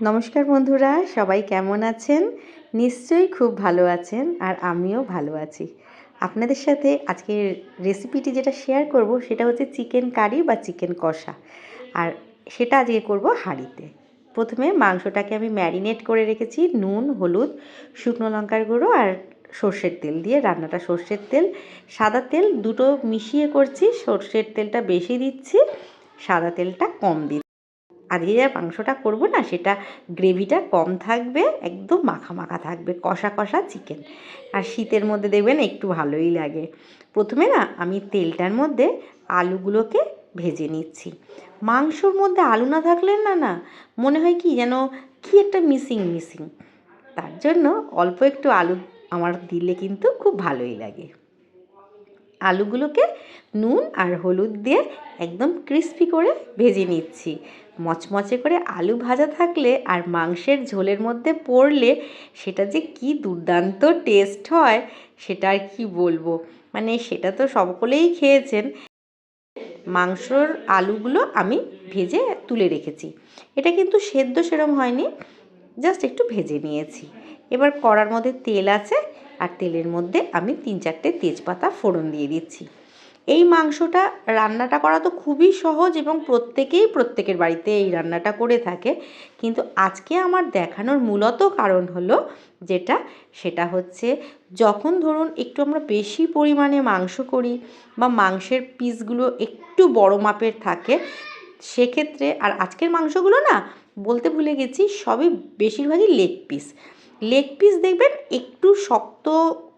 নমস্কার বন্ধুরা, সবাই কেমন আছেন? নিশ্চয়ই খুব ভালো আছেন আর আমিও ভালো আছি। আপনাদের সাথে আজকের রেসিপিটি যেটা শেয়ার করব সেটা হচ্ছে চিকেন কারি বা চিকেন কষা। আর সেটা আজকে করব হাঁড়িতে। প্রথমে মাংসটাকে আমি ম্যারিনেট করে রেখেছি, নুন, হলুদ, শুকনো লঙ্কার গুঁড়ো আর সর্ষের তেল দিয়ে রান্নাটা সর্ষের তেল। সাদা তেল দুটো মিশিয়ে করছি, সর্ষের তেলটা বেশি দিচ্ছি, সাদা তেলটা কম দিচ্ছি। আজকে যা মাংসটা করব না, সেটা গ্রেভিটা কম থাকবে, একদম মাখা মাখা থাকবে, কষা কষা চিকেন আর শীতের মধ্যে দেখবেন একটু ভালোই লাগে। প্রথমে না আমি তেলটার মধ্যে আলুগুলোকে ভেজে নিচ্ছি। মাংসর মধ্যে আলু না থাকলে না না, মনে হয় কি যেন কি একটা মিসিং মিসিং তার জন্য অল্প একটু আলু আমার দিলে কিন্তু খুব ভালোই লাগে। আলুগুলোকে নুন আর হলুদ দিয়ে একদম ক্রিস্পি করে ভেজে নিচ্ছি। মচমচে করে আলু ভাজা থাকলে আর মাংসের ঝোলের মধ্যে পড়লে সেটা যে কি দুর্দান্ত টেস্ট হয়, সেটা আর কি বলব? মানে সেটা তো সকলেই খেয়েছেন। মাংসর আলুগুলো আমি ভেজে তুলে রেখেছি। এটা কিন্তু সেদ্ধ সেরম হয়নি জাস্ট একটু ভেজে নিয়েছি। এবার কড়ার মধ্যে তেল আছে আর তেলের মধ্যে আমি তিন চারটে তেজপাতা ফোড়ন দিয়ে দিচ্ছি। এই মাংসটা রান্নাটা করা তো খুবই সহজ এবং প্রত্যেকেই প্রত্যেকের বাড়িতে এই রান্নাটা করে থাকে। কিন্তু আজকে আমার দেখানোর মূলত কারণ হলো যেটা, সেটা হচ্ছে যখন ধরুন একটু আমরা বেশি পরিমাণে মাংস করি বা মাংসের পিসগুলো একটু বড় মাপের থাকে, সেক্ষেত্রে আর আজকের মাংসগুলো না বলতে ভুলে গেছি, সবই বেশিরভাগই লেগ পিস। লেগ পিস দেখবেন একটু শক্ত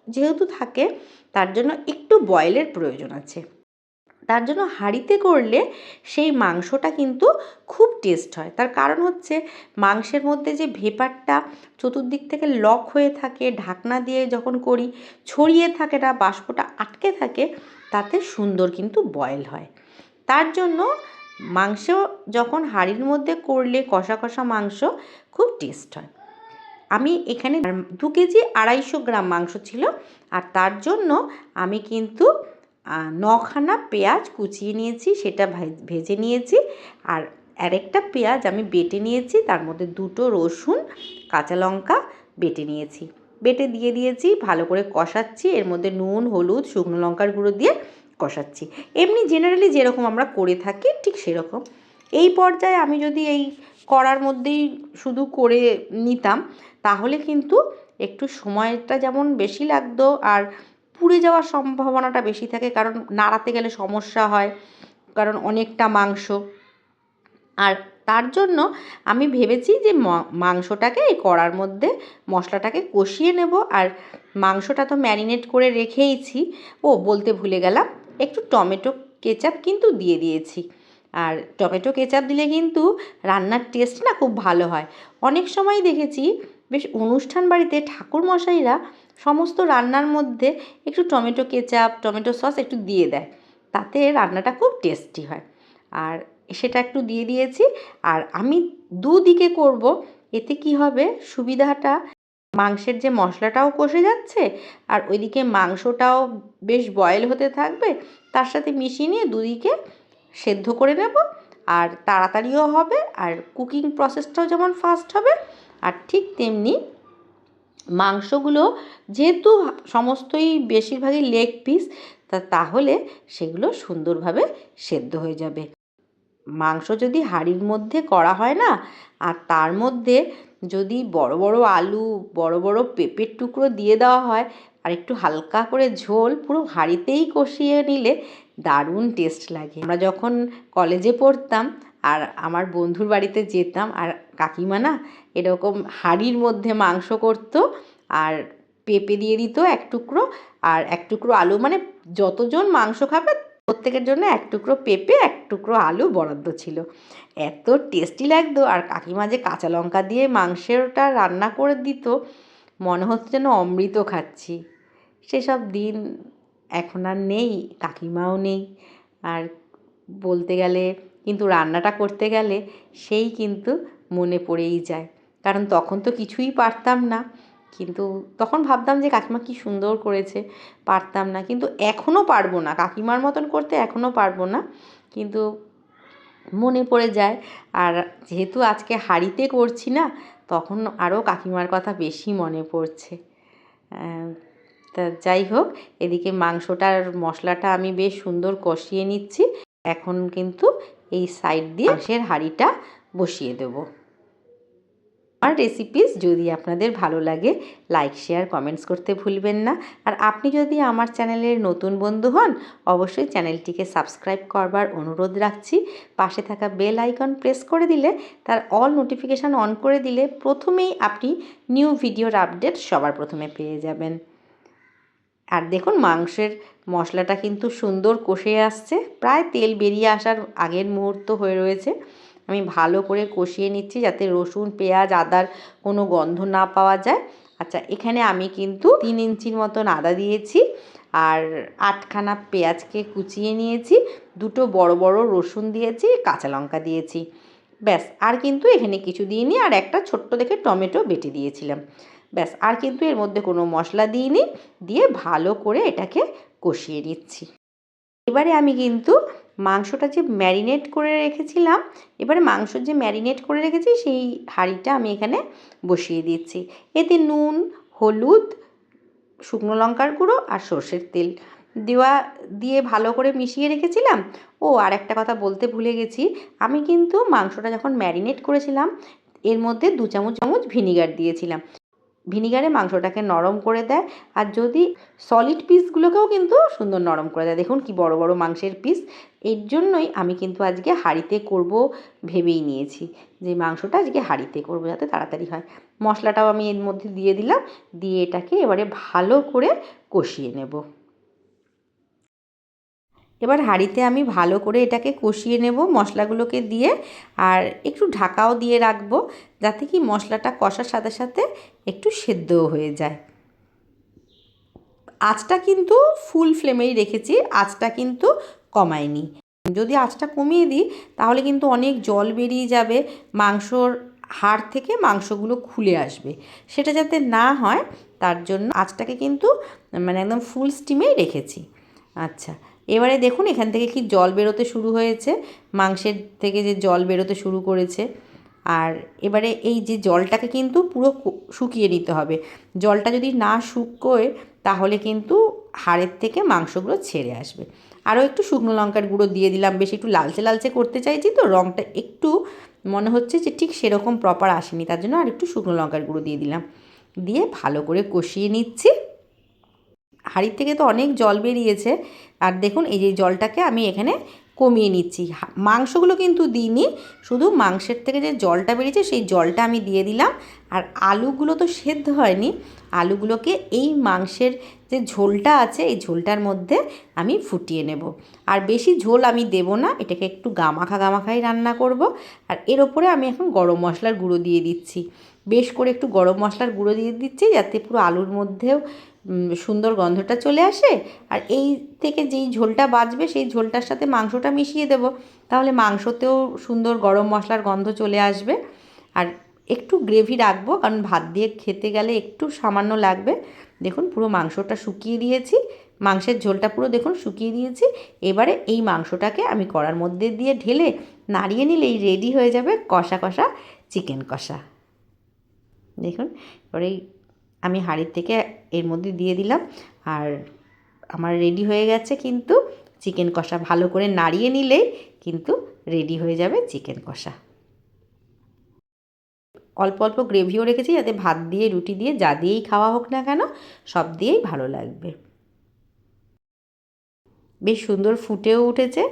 যেহেতু থাকে, তার জন্য একটু বয়েলের প্রয়োজন আছে। তার জন্য হাঁড়িতে করলে সেই মাংসটা কিন্তু খুব টেস্ট হয়। তার কারণ হচ্ছে মাংসের মধ্যে যে ভেপারটা চতুর্দিক থেকে লক হয়ে থাকে, ঢাকনা দিয়ে যখন করি, ছড়িয়ে থাকে না, বাষ্পটা আটকে থাকে, তাতে সুন্দর কিন্তু বয়েল হয়। তার জন্য মাংস যখন হাঁড়ির মধ্যে করলে কষা কষা মাংস খুব টেস্ট হয়। আমি এখানে দু কেজি আড়াইশো গ্রাম মাংস ছিল আর তার জন্য আমি কিন্তু নখানা পেঁয়াজ কুচিয়ে নিয়েছি, সেটা ভেজে নিয়েছি আর আরেকটা পেঁয়াজ আমি বেটে নিয়েছি, তার মধ্যে দুটো রসুন, কাঁচা লঙ্কা বেটে নিয়েছি। বেটে দিয়ে দিয়েছি, ভালো করে কষাচ্ছি, এর মধ্যে নুন, হলুদ, শুকনো লঙ্কার গুঁড়ো দিয়ে কষাচ্ছি। এমনি জেনারেলি যেরকম আমরা করে থাকি, ঠিক সেরকম। এই পর্যায়ে আমি যদি এই করার মধ্যেই শুধু করে নিতাম তাহলে কিন্তু একটু সময়টা যেমন বেশি লাগতো আর পুড়ে যাওয়ার সম্ভাবনাটা বেশি থাকে, কারণ নাড়াতে গেলে সমস্যা হয়, কারণ অনেকটা মাংস। আর তার জন্য আমি ভেবেছি যে মাংসটাকে এই কড়ার মধ্যে মশলাটাকে কষিয়ে নেব। আর মাংসটা তো ম্যারিনেট করে রেখেইছি। ও, বলতে ভুলে গেলাম, একটু টমেটো কেচাপ কিন্তু দিয়ে দিয়েছি। আর টমেটো কেচাপ দিলে কিন্তু রান্নার টেস্ট না খুব ভালো হয়। অনেক সময় দেখেছি বেশ অনুষ্ঠান বাড়িতে ঠাকুরমশাইরা সমস্ত রান্নার মধ্যে একটু টমেটো কেচাপ, টমেটো সস একটু দিয়ে দেয়। তাতে রান্নাটা খুব টেস্টি হয়। আর সেটা একটু দিয়ে দিয়েছি। আর আমি দুদিকে করব। এতে কি হবে? সুবিধাটা মাংসের যে মশলাটাও কষে যাচ্ছে আর ওইদিকে মাংসটাও বেশ বয়েল হতে থাকবে। তার সাথে মিশিয়ে নিয়ে দুদিকে সেদ্ধ করে নেব। আর তাড়াতাড়িও হবে। আর কুকিং প্রসেসটাও যেমন ফাস্ট হবে আর ঠিক তেমনি মাংসগুলো যেহেতু সমস্তই বেশিরভাগই লেগ পিস তা তাহলে সেগুলো সুন্দরভাবে সেদ্ধ হয়ে যাবে। মাংস যদি হাঁড়ির মধ্যে করা হয় না, আর তার মধ্যে যদি বড় বড় আলু, বড় বড় পেঁপের টুকরো দিয়ে দেওয়া হয়, আর একটু হালকা করে ঝোল পুরো হাঁড়িতেই কষিয়ে নিলে দারুণ টেস্ট লাগে। আমরা যখন কলেজে পড়তাম, আর আমার বন্ধুর বাড়িতে যেতাম, আর কাকিমা না এরকম হাঁড়ির মধ্যে মাংস করতো আর পেঁপে দিয়ে দিত এক টুকরো, আর এক টুকরো আলু মানে যতজন মাংস খাবে প্রত্যেকের জন্য এক টুকরো পেঁপে, এক টুকরো আলু বরাদ্দ ছিল। এত টেস্টি লাগতো আর কাকিমা যে কাঁচা লঙ্কা দিয়ে মাংসেরটা রান্না করে দিত, মনে হচ্ছে যেন অমৃত খাচ্ছি। সেসব দিন এখন আর নেই, কাকিমাও নেই। আর বলতে গেলে, কিন্তু রান্নাটা করতে গেলে সেই কিন্তু মনে পড়েই যায়। কারণ তখন তো কিছুই পারতাম না। কিন্তু তখন ভাবতাম যে, কাকিমা কী সুন্দর করেছে, পারতাম না। কিন্তু এখনও পারব না। কাকিমার মতন করতে এখনও পারব না। কিন্তু মনে পড়ে যায়। আর যেহেতু আজকে হাঁড়িতে করছি না, তখন আরও কাকিমার কথা বেশি মনে পড়ছে। তা যাই হোক, এদিকে মাংসটার মশলাটা আমি বেশ সুন্দর কষিয়ে নিচ্ছি। এখন কিন্তু এই সাইড দিয়ে মাংসের হাঁড়িটা বসিয়ে দেবো। আমার রেসিপিস যদি আপনাদের ভালো লাগে লাইক শেয়ার কমেন্টস করতে ভুলবেন না। আর আপনি যদি আমার চ্যানেলের নতুন বন্ধু হন, অবশ্যই চ্যানেলটিকে সাবস্ক্রাইব করবার অনুরোধ রাখছি। পাশে থাকা বেল আইকন প্রেস করে দিলে, তার অল নোটিফিকেশান অন করে দিলে প্রথমেই আপনি নিউ ভিডিওর আপডেট সবার প্রথমে পেয়ে যাবেন। আর দেখুন, মাংসের মশলাটা কিন্তু সুন্দর কষে আসছে। প্রায় তেল বেরিয়ে আসার আগের মুহূর্ত হয়ে রয়েছে। আমি ভালো করে কষিয়ে নিচ্ছি যাতে রসুন, পেঁয়াজ, আদার কোনো গন্ধ না পাওয়া যায়। আচ্ছা এখানে আমি কিন্তু তিন ইঞ্চির মতন আদা দিয়েছি আর আটখানা পেঁয়াজকে কুচিয়ে নিয়েছি। দুটো বড় বড় রসুন দিয়েছি, কাঁচা লঙ্কা দিয়েছি। ব্যাস, আর কিন্তু এখানে কিছু দিইনি আর একটা ছোট্ট দেখে টমেটো বেটে দিয়েছিলাম। ব্যাস, আর কিন্তু এর মধ্যে কোনো মশলা দিইনি। দিয়ে ভালো করে এটাকে কষিয়ে নিচ্ছি। এবারে আমি কিন্তু মাংসটা যে ম্যারিনেট করে রেখেছিলাম, এবারে মাংস যে ম্যারিনেট করে রেখেছি, সেই হাঁড়িটা আমি এখানে বসিয়ে দিচ্ছি। এতে নুন, হলুদ, শুকনো লঙ্কার গুঁড়ো আর সর্ষের তেল দেওয়া দিয়ে ভালো করে মিশিয়ে রেখেছিলাম। ও, আর একটা কথা বলতে ভুলে গেছি, আমি কিন্তু মাংসটা যখন ম্যারিনেট করেছিলাম, এর মধ্যে দু চামচ চামচ ভিনিগার দিয়েছিলাম। ভিনিগারে মাংসটাকে নরম করে দেয়। আর যদি সলিড পিসগুলোকেও কিন্তু সুন্দর নরম করে দেয়। দেখুন কি বড় বড় মাংসের পিস এর জন্যই আমি কিন্তু আজকে হাঁড়িতে করব ভেবেই নিয়েছি যে মাংসটা আজকে হাঁড়িতে করব যাতে তাড়াতাড়ি হয়। মশলাটাও আমি এর মধ্যে দিয়ে দিলাম। দিয়ে এটাকে এবারে ভালো করে কষিয়ে নেব। এবার হাঁড়িতে আমি ভালো করে এটাকে কষিয়ে নেব মশলাগুলোকে দিয়ে আর একটু ঢাকাও দিয়ে রাখব যাতে কি মশলাটা কষার সাথে সাথে একটু সেদ্ধও হয়ে যায়। আঁচটা কিন্তু ফুল ফ্লেমেই রেখেছি, আঁচটা কিন্তু কমায়নি। যদি আঁচটা কমিয়ে দিই, তাহলে কিন্তু অনেক জল বেরিয়ে যাবে, মাংসর হাড় থেকে মাংসগুলো খুলে আসবে। সেটা যাতে না হয়, তার জন্য আঁচটাকে কিন্তু মানে একদম ফুল স্টিমেই রেখেছি। আচ্ছা এবারে দেখুন, এখান থেকে কি জল বেরোতে শুরু হয়েছে, মাংসের থেকে যে জল বেরোতে শুরু করেছে। আর এবারে এই যে জলটাকে কিন্তু পুরো শুকিয়ে নিতে হবে। জলটা যদি না শুকোয়, তাহলে কিন্তু হাড়ের থেকে মাংসগুলো ছেড়ে আসবে। আরও একটু শুকনো লঙ্কার গুঁড়ো দিয়ে দিলাম, বেশ একটু লালচে লালচে করতে চাইছি তো রঙটা একটু মনে হচ্ছে যে ঠিক সেরকম প্রপার আসেনি, তার জন্য আর একটু শুকনো লঙ্কার গুঁড়ো দিয়ে দিলাম। দিয়ে ভালো করে কষিয়ে নিচ্ছি। হাঁড়ির থেকে তো অনেক জল বেরিয়েছে আর দেখুন, এই যে জলটাকে আমি এখানে কমিয়ে নিচ্ছি। মাংসগুলো কিন্তু দিইনি, শুধু মাংসের থেকে যে জলটা বেরিয়েছে, সেই জলটা আমি দিয়ে দিলাম। আর আলুগুলো তো সেদ্ধ হয়নি, আলুগুলোকে এই মাংসের যে ঝোলটা আছে, এই ঝোলটার মধ্যে আমি ফুটিয়ে নেব। আর বেশি ঝোল আমি দেব না, এটাকে একটু গামাখা গামাখাই রান্না করব। আর এর ওপরে আমি এখন গরম মশলার গুঁড়ো দিয়ে দিচ্ছি। বেশ করে একটু গরম মশলার গুঁড়ো দিয়ে দিচ্ছি, যাতে পুরো আলুর মধ্যেও সুন্দর গন্ধটা চলে আসে আর এই থেকে যেই ঝোলটা বাঁচবে সেই ঝোলটার সাথে মাংসটা মিশিয়ে দেব। তাহলে মাংসতেও সুন্দর গরম মশলার গন্ধ চলে আসবে। আর একটু গ্রেভি রাখব কারণ ভাত দিয়ে খেতে গেলে একটু সামান্য লাগবে। দেখুন পুরো মাংসটা শুকিয়ে দিয়েছি, মাংসের ঝোলটা পুরো দেখুন শুকিয়ে দিয়েছি। এবারে এই মাংসটাকে আমি কড়ার মধ্যে দিয়ে ঢেলে নাড়িয়ে নিলেই রেডি হয়ে যাবে কষা কষা চিকেন কষা। দেখুন, এবারে আমি হাঁড়ির থেকে এর মধ্যে দিয়ে দিলাম। আর আমার রেডি হয়ে গেছে কিন্তু চিকেন কষা। ভালো করে নাড়িয়ে নিলেই কিন্তু রেডি হয়ে যাবে চিকেন কষা। অল্প অল্প গ্রেভিও রেখেছি যাতে ভাত দিয়ে, রুটি দিয়ে, যা দিয়েই খাওয়া হোক না কেন, সব দিয়েই ভালো লাগবে। বেশ সুন্দর ফুটেও উঠেছে।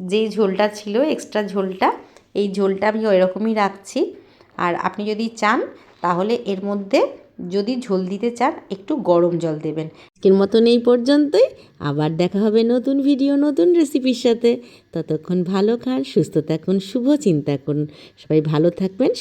যেই ঝোলটা ছিল এক্সট্রা ঝোলটা, এই ঝোলটা আমি ওইরকমই রাখছি। আর আপনি যদি চান, তাহলে এর মধ্যে যদি ঝোল দিতে চান, একটু গরম জল দেবেন। আজকের মতন এই পর্যন্তই। আবার দেখা হবে নতুন ভিডিও নতুন রেসিপির সাথে। ততক্ষণ ভালো খান, সুস্থ থাকুন, শুভ চিন্তা করুন। সবাই ভালো থাকবেন